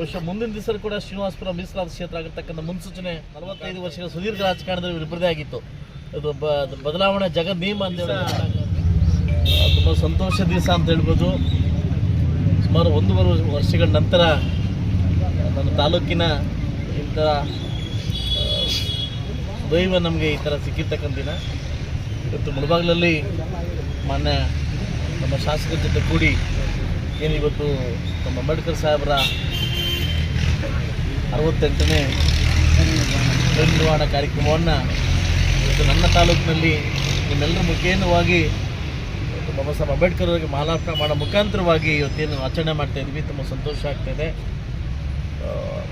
ಬಹುಶಃ ಮುಂದಿನ ದಿವಸ ಕೂಡ ಶ್ರೀನಿವಾಸಪುರ ಮೀಸಲಾದ ಕ್ಷೇತ್ರ ಆಗಿರ್ತಕ್ಕಂಥ ಮುನ್ಸೂಚನೆ ನಲವತ್ತೈದು ವರ್ಷಗಳ ಸುದೀರ್ಘ ರಾಜಕಾರಣದಲ್ಲಿ ವಿಪರೀತ ಆಗಿತ್ತು. ಅದು ಬದಲಾವಣೆ ಜಗದ್ ನಿಯಮ ಅಂತ ತುಂಬ ಸಂತೋಷ ದಿವಸ ಅಂತ ಹೇಳ್ಬೋದು. ಸುಮಾರು ಒಂದೂವರೆ ವರ್ಷಗಳ ನಂತರ ನಮ್ಮ ತಾಲೂಕಿನ ಇಂಥ ದೈವ ನಮಗೆ ಈ ಥರ ಸಿಕ್ಕಿರ್ತಕ್ಕಂಥ ದಿನ. ಇವತ್ತು ಮುಳಬಾಗ್ಲಲ್ಲಿ ಮಾನ್ಯ ನಮ್ಮ ಶಾಸಕರ ಜೊತೆ ಕೂಡಿ ಏನಿವತ್ತು ನಮ್ಮ ಅಂಬೇಡ್ಕರ್ ಸಾಹೇಬರ ಅರವತ್ತೆಂಟನೇ ನಿರ್ವಹಣಾ ಕಾರ್ಯಕ್ರಮವನ್ನು ಇವತ್ತು ನನ್ನ ತಾಲೂಕಿನಲ್ಲಿ ನಿಮ್ಮೆಲ್ಲರ ಇವತ್ತು ಬಾಬಾ ಸಾಹೇಬ್ ಅಂಬೇಡ್ಕರ್ ಅವರಿಗೆ ಮಾಲಾರ್ಪಣೆ ಮಾಡೋ ಮುಖಾಂತರವಾಗಿ ಇವತ್ತೇನು ಆಚರಣೆ ಮಾಡ್ತಾ ಇದ್ವಿ. ತುಂಬ ಸಂತೋಷ ಆಗ್ತಾಯಿದೆ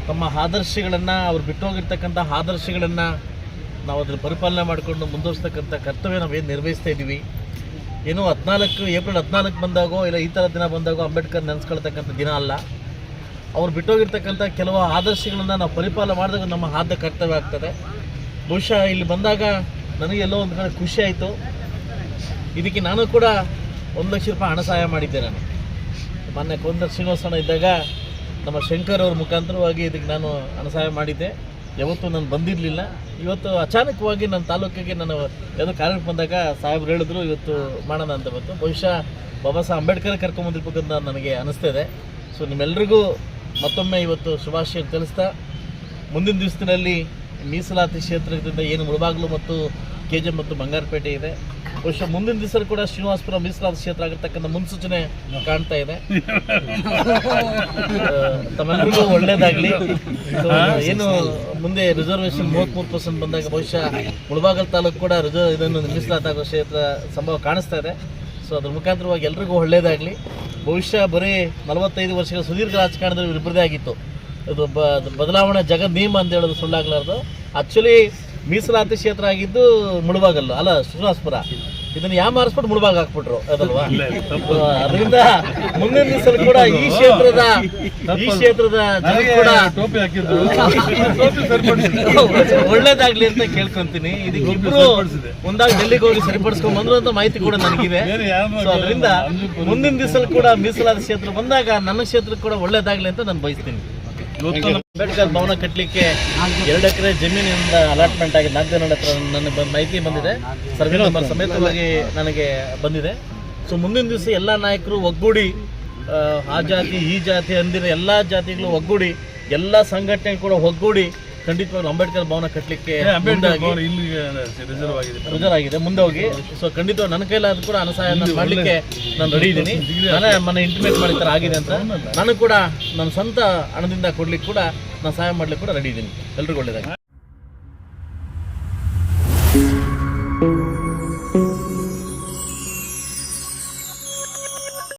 ತಮ್ಮ ಆದರ್ಶಗಳನ್ನು, ಅವ್ರು ಬಿಟ್ಟೋಗಿರ್ತಕ್ಕಂಥ ಆದರ್ಶಗಳನ್ನು ನಾವು ಅದನ್ನು ಪರಿಪಾಲನೆ ಮಾಡಿಕೊಂಡು ಮುಂದುವರಿಸ್ತಕ್ಕಂಥ ಕರ್ತವ್ಯ ನಾವೇನು ನಿರ್ವಹಿಸ್ತಾ ಇದ್ದೀವಿ. ಏನೋ ಹದಿನಾಲ್ಕು, ಏಪ್ರಿಲ್ ಹದಿನಾಲ್ಕು ಬಂದಾಗೋ, ಇಲ್ಲ ಈ ಥರ ದಿನ ಬಂದಾಗೋ ಅಂಬೇಡ್ಕರ್ ನೆನೆಸ್ಕೊಳ್ತಕ್ಕಂಥ ದಿನ ಅಲ್ಲ. ಅವ್ರು ಬಿಟ್ಟೋಗಿರ್ತಕ್ಕಂಥ ಕೆಲವು ಆದರ್ಶಗಳನ್ನು ನಾವು ಪರಿಪಾಲನೆ ಮಾಡಿದಾಗ ನಮ್ಮ ಆದ್ಯ ಕರ್ತವ್ಯ ಆಗ್ತದೆ. ಬಹುಶಃ ಇಲ್ಲಿ ಬಂದಾಗ ನನಗೆ ಎಲ್ಲೋ ಒಂದು ಕಡೆ ಖುಷಿ ಆಯಿತು. ಇದಕ್ಕೆ ನಾನು ಕೂಡ ಒಂದು ಲಕ್ಷ ರೂಪಾಯಿ ಹಣ ಸಹಾಯ ಮಾಡಿದ್ದೆ ನಾನು. ಮೊನ್ನೆ ಕೊಂದ ಶ್ರೀನಿವಾಸನ ಇದ್ದಾಗ ನಮ್ಮ ಶಂಕರ್ ಅವ್ರ ಮುಖಾಂತರವಾಗಿ ಇದಕ್ಕೆ ನಾನು ಹಣ ಸಹಾಯ ಮಾಡಿದ್ದೆ. ಯಾವತ್ತೂ ನಾನು ಬಂದಿರಲಿಲ್ಲ. ಇವತ್ತು ಅಚಾನಕವಾಗಿ ನನ್ನ ತಾಲೂಕಿಗೆ ನಾನು ಯಾವುದೋ ಕಾರಣಕ್ಕೆ ಬಂದಾಗ ಸಾಹೇಬ್ರು ಹೇಳಿದ್ರು, ಇವತ್ತು ಮಾಡೋಣ ಅಂತ ಬಂತು. ಬಹುಶಃ ಬಾಬಾ ಸಾಹೇಬ್ ಅಂಬೇಡ್ಕರ್ ಕರ್ಕೊಂಬಂದಿರ್ಬೇಕಂತ ನನಗೆ ಅನಿಸ್ತಿದೆ. ಸೊ ನಿಮ್ಮೆಲ್ರಿಗೂ ಮತ್ತೊಮ್ಮೆ ಇವತ್ತು ಶುಭಾಶಯ ತಿಳಿಸ್ತಾ ಮುಂದಿನ ದಿವಸದಲ್ಲಿ ಮೀಸಲಾತಿ ಕ್ಷೇತ್ರದಿಂದ ಏನು ಮುಳಬಾಗ್ಲು ಮತ್ತು ಕೆ ಜೆ ಮತ್ತು ಬಂಗಾರಪೇಟೆ ಇದೆ. ಬಹುಶಃ ಮುಂದಿನ ದಿವಸ ಕೂಡ ಶ್ರೀನಿವಾಸಪುರ ಮೀಸಲಾತಿ ಕ್ಷೇತ್ರ ಆಗಿರ್ತಕ್ಕಂಥ ಮುನ್ಸೂಚನೆ ಕಾಣ್ತಾ ಇದೆ. ತಮ್ಮೆಲ್ಲರಿಗೂ ಒಳ್ಳೇದಾಗ್ಲಿ. ಏನು ಮುಂದೆ ರಿಸರ್ವೇಶನ್ ಮೂವತ್ಮೂರು ಪರ್ಸೆಂಟ್ ಬಂದಾಗ ಬಹುಶಃ ಮುಳಬಾಗಲ್ ತಾಲೂಕು ಕೂಡ ರಿಸರ್ವ್ ಇದನ್ನು ಮೀಸಲಾತಾಗೋ ಕ್ಷೇತ್ರ ಸಂಭವ ಕಾಣಿಸ್ತಾ ಇದೆ. ಸೊ ಅದ್ರ ಮುಖಾಂತರವಾಗಿ ಎಲ್ರಿಗೂ ಒಳ್ಳೆಯದಾಗಲಿ ಭವಿಷ್ಯ ಬರೀ ನಲವತ್ತೈದು ವರ್ಷಗಳ ಸುದೀರ್ಘ ರಾಜಕಾರಣದಲ್ಲಿ ಇಬ್ಬರದೇ ಆಗಿತ್ತು. ಅದು ಬ ಬದಲಾವಣೆ ಜಗದ್ ನಿಯಮ ಅಂತ ಹೇಳೋದು ಸುಳ್ಳಾಗಲಾರ್ದು. ಆಕ್ಚುಲಿ ಮೀಸಲಾತಿ ಕ್ಷೇತ್ರ ಆಗಿದ್ದು ಮುಳುಬಾಗಲ್ಲ. ಅಲ್ಲ ಶ್ರೀನಿವಾಸಪುರ ಇದನ್ನು ಯಾವ ಮಾರಿಸ್ಬಿಟ್ಟು ಮುಳುಬಾಗ ಹಾಕ್ಬಿಟ್ರು? ಅದಲ್ವಾ? ಅದರಿಂದ ಮುಂದಿನ ದಿವಸ ಕೂಡ ಈ ಕ್ಷೇತ್ರದ ಈ ಕ್ಷೇತ್ರದ ಜನ ಕೂಡ ಟೋಪಿ ಹಾಕಿದ್ರು. ಒಳ್ಳೇದಾಗ್ಲಿ ಅಂತ ಕೇಳ್ಕೊಂತೀನಿ. ಇದಕ್ಕೆ ಇಬ್ರು ಒಂದಾಗ ಡೆಲ್ಲಿಗೆ ಹೋಗಿ ಸರಿಪಡಿಸ್ಕೊಂಡ್ ಬಂದ್ರು ಅಂತ ಮಾಹಿತಿ ಕೂಡ ನನಗಿದೆ. ಸೊ ಅದರಿಂದ ಮುಂದಿನ ದಿವಸ ಕೂಡ ಮೀಸಲಾದ ಕ್ಷೇತ್ರ ಬಂದಾಗ ನನ್ನ ಕ್ಷೇತ್ರಕ್ಕೆ ಕೂಡ ಒಳ್ಳೇದಾಗ್ಲಿ ಅಂತ ನಾನು ಬಯಸ್ತೀನಿ. ಅಂಬೇಡ್ಕರ್ ಭವನ ಕಟ್ಟಲಿಕ್ಕೆ ಎರಡು ಎಕರೆ ಜಮೀನಿನಿಂದ ಅಲಾಟ್ಮೆಂಟ್ ಆಗಿದೆ ನಾಗದೇನಹಳ್ಳಿ ಹತ್ರ ನನಗೆ ಮಾಹಿತಿ ಬಂದಿದೆ. ಸರ್ವೆ ನಂಬರ್ ಸಮೇತವಾಗಿ ನನಗೆ ಬಂದಿದೆ. ಸೊ ಮುಂದಿನ ದಿವಸ ಎಲ್ಲ ನಾಯಕರು ಒಗ್ಗೂಡಿ ಆ, ಜಾತಿ ಈ ಜಾತಿ ಅಂದಿರ ಎಲ್ಲ ಜಾತಿಗಳು ಒಗ್ಗೂಡಿ ಎಲ್ಲ ಸಂಘಟನೆ ಕೂಡ ಒಗ್ಗೂಡಿ ಖಂಡಿತವಾಗ್ಲೂ ಅಂಬೇಡ್ಕರ್ ಭವನ ಕಟ್ಟಲಿಕ್ಕೆ ರಿಸರ್ವ್ ಆಗಿದೆ. ಮುಂದೆ ಹೋಗಿ ಸೊ ಖಂಡಿತ ನನ್ನ ಕೈಲಾದ್ರೂ ಕೂಡ ಅನುಸಹಾಯ ಮಾಡಲಿಕ್ಕೆ ನಾನು ರೆಡಿ ಇದ್ದೀನಿ. ನಾನೇ ಮನೆ ಇಂಟಿಮೇಟ್ ಮಾಡಿ ಥರ ಆಗಿದೆ ಅಂತ. ನಾನು ಕೂಡ ನನ್ನ ಸ್ವಂತ ಹಣದಿಂದ ಕೊಡ್ಲಿಕ್ಕೆ ಕೂಡ ನಾನು ಸಹಾಯ ಮಾಡ್ಲಿಕ್ಕೆ ಕೂಡ ರೆಡಿ ಇದ್ದೀನಿ. ಎಲ್ರಿಗೂ ಒಳ್ಳೇದಾಗಿ